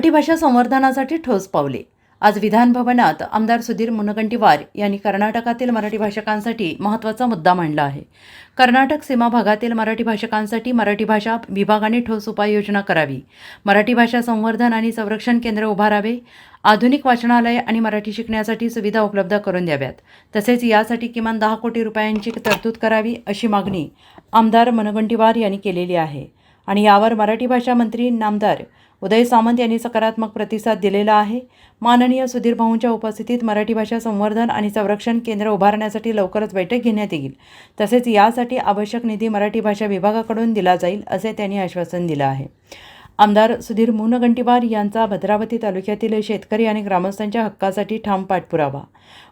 मराठी भाषा संवर्धनासाठी ठोस पावले आज विधानभवनात आमदार सुधीर मुनगंटीवार यांनी कर्नाटकातील मराठी भाषकांसाठी महत्त्वाचा मुद्दा मांडला आहे. कर्नाटक सीमा भागातील मराठी भाषकांसाठी मराठी भाषा विभागाने ठोस उपाययोजना करावी. मराठी भाषा संवर्धन आणि संरक्षण केंद्र उभारावे. आधुनिक वाचनालय आणि मराठी शिकण्यासाठी सुविधा उपलब्ध करून द्याव्यात. तसेच यासाठी किमान दहा कोटी रुपयांची तरतूद करावी अशी मागणी आमदार मुनगंटीवार यांनी केलेली आहे. आणि यावर मराठी भाषा मंत्री नामदार उदय सामंत यांनी सकारात्मक प्रतिसाद दिलेला आहे. माननीय सुधीर भाऊंच्या उपस्थितीत मराठी भाषा संवर्धन आणि संरक्षण केंद्र उभारण्यासाठी लवकरच बैठक घेण्यात येईल. तसेच यासाठी आवश्यक निधी मराठी भाषा विभागाकडून दिला जाईल असे त्यांनी आश्वासन दिलं आहे. आमदार सुधीर मुनगंटीवार यांचा भद्रावती तालुक्यातील शेतकरी आणि ग्रामस्थांच्या हक्कासाठी ठाम पाठपुरावा.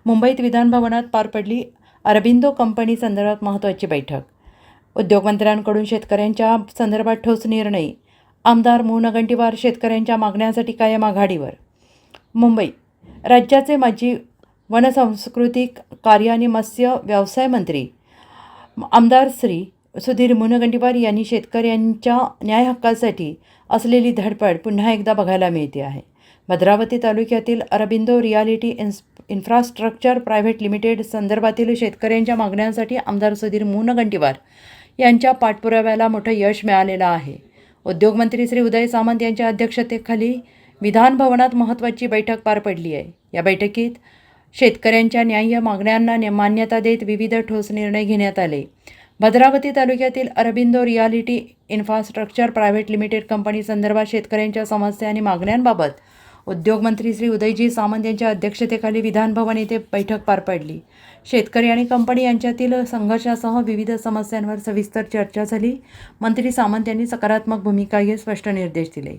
मुंबईत विधानभवनात पार पडली अरबिंदो कंपनी संदर्भात महत्त्वाची बैठक. उद्योगमंत्र्यांकडून शेतकऱ्यांच्या संदर्भात ठोस निर्णय आमदार मुनगंटीवार शेतकऱ्यांच्या मागण्यांसाठी कायम आघाडीवर. मुंबई राज्याचे माजी वनसांस्कृतिक कार्य आणि मत्स्य व्यवसाय मंत्री आमदार श्री सुधीर मुनगंटीवार यांनी शेतकऱ्यांच्या न्याय हक्कासाठी असलेली धडपड पुन्हा एकदा बघायला मिळते आहे. भद्रावती तालुक्यातील अरबिंदो रियालिटी इन्स इन्फ्रास्ट्रक्चर प्रायव्हेट लिमिटेड संदर्भातील शेतकऱ्यांच्या मागण्यांसाठी आमदार सुधीर मुनगंटीवार यांच्या पाठपुराव्याला मोठं यश मिळालेलं आहे. उद्योगमंत्री श्री उदय सामंत यांच्या अध्यक्षतेखाली विधानभवनात महत्त्वाची बैठक पार पडली आहे. या बैठकीत शेतकऱ्यांच्या न्याय्य मागण्यांना ने- मान्यता देत विविध ठोस निर्णय घेण्यात आले. भद्रावती तालुक्यातील Aurobindo realty infrastructure private limited company संदर्भात शेतकऱ्यांच्या समस्या आणि मागण्यांबाबत उद्योगमंत्री श्री उदयजी सामंत यांच्या अध्यक्षतेखाली विधानभवन येथे बैठक पार पडली. शेतकरी आणि कंपनी यांच्यातील संघर्षासह विविध समस्यांवर सविस्तर चर्चा झाली. मंत्री सामंत यांनी सकारात्मक भूमिका घेत स्पष्ट निर्देश दिले.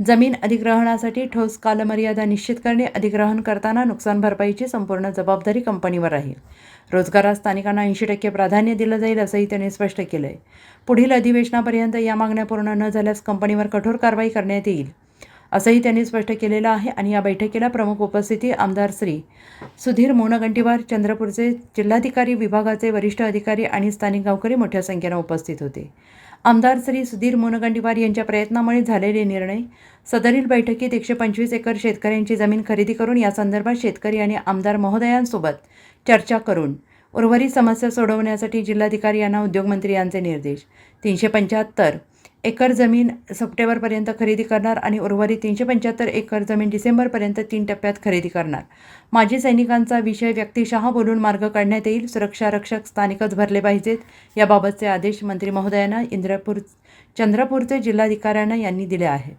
जमीन अधिग्रहणासाठी ठोस कालमर्यादा निश्चित करणे अधिग्रहण करताना नुकसान भरपाईची संपूर्ण जबाबदारी कंपनीवर राहील रोजगारात स्थानिकांना ऐंशी टक्के प्राधान्य दिलं जाईल असंही त्यांनी स्पष्ट केलं आहे पुढील अधिवेशनापर्यंत या मागण्या पूर्ण न झाल्यास कंपनीवर कठोर कारवाई करण्यात येईल. असंही त्यांनी स्पष्ट केलेलं आहे आणि या बैठकीला प्रमुख उपस्थिती आमदार श्री सुधीर मोनगंटीवार चंद्रपूरचे जिल्हाधिकारी विभागाचे वरिष्ठ अधिकारी आणि स्थानिक गावकरी मोठ्या संख्येनं उपस्थित होते. आमदार श्री सुधीर मोनगंटीवार यांच्या प्रयत्नामुळे झालेले निर्णय सदरील बैठकीत एकशे पंचवीस एकर शेतकऱ्यांची जमीन खरेदी करून या संदर्भात शेतकरी आणि आमदार महोदयांसोबत चर्चा करून उर्वरित समस्या सोडवण्यासाठी जिल्हाधिकारी यांना उद्योगमंत्री यांचे निर्देश तीनशे पंच्याहत्तर एकर जमीन सप्टेंबरपर्यंत खरेदी करणार आणि उर्वरित तीनशे पंच्याहत्तर एकर जमीन डिसेंबरपर्यंत तीन टप्प्यात खरेदी करणार. माजी सैनिकांचा विषय व्यक्तिशः बोलून मार्ग काढण्यात येईल. सुरक्षा रक्षक स्थानिकच भरले पाहिजेत. याबाबतचे आदेश मंत्री महोदयांना इंद्रपूर चंद्रपूरचे जिल्हाधिकाऱ्यांना यांनी दिले आहे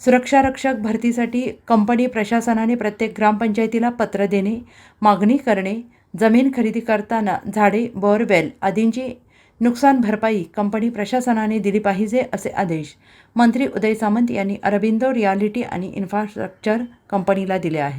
सुरक्षा रक्षक भरतीसाठी कंपनी प्रशासनाने प्रत्येक ग्रामपंचायतीला पत्र देणे मागणी करणे जमीन खरेदी करताना झाडे बोअरवेल आदींची नुकसान भरपाई कंपनी प्रशासनाने दिली पाहिजे असे आदेश मंत्री उदय सामंत यांनी अरबिंदो रियालिटी आणि इन्फ्रास्ट्रक्चर कंपनीला दिले आहेत.